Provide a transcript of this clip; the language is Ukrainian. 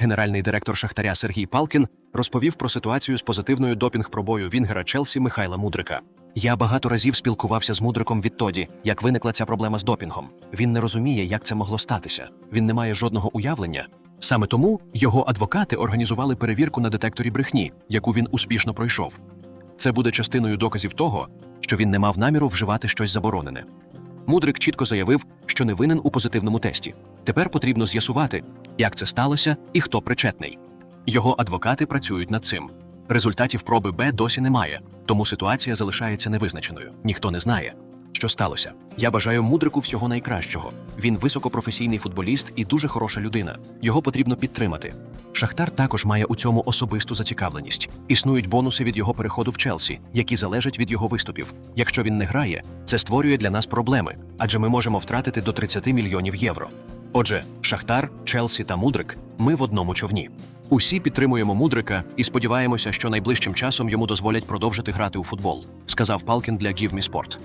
Генеральний директор Шахтаря Сергій Палкін розповів про ситуацію з позитивною допінг-пробою Вінгера Челсі Михайла Мудрика. Я багато разів спілкувався з Мудриком відтоді, як виникла ця проблема з допінгом. Він не розуміє, як це могло статися. Він не має жодного уявлення. Саме тому його адвокати організували перевірку на детекторі брехні, яку він успішно пройшов. Це буде частиною доказів того, що він не мав наміру вживати щось заборонене. Мудрик чітко заявив, що не винен у позитивному тесті. Тепер потрібно з'ясувати, як це сталося і хто причетний. Його адвокати працюють над цим. Результатів проби Б досі немає, тому ситуація залишається невизначеною. Ніхто не знає, що сталося. Я бажаю мудрику всього найкращого. Він високопрофесійний футболіст і дуже хороша людина. Його потрібно підтримати. Шахтар також має у цьому особисту зацікавленість. Існують бонуси від його переходу в Челсі, які залежать від його виступів. Якщо він не грає, це створює для нас проблеми, адже ми можемо втратити до 30 мільйонів євро. Отже, Шахтар, Челсі та Мудрик ми в одному човні. Усі підтримуємо Мудрика і сподіваємося, що найближчим часом йому дозволять продовжити грати у футбол, сказав Палкін для Give Me Sport.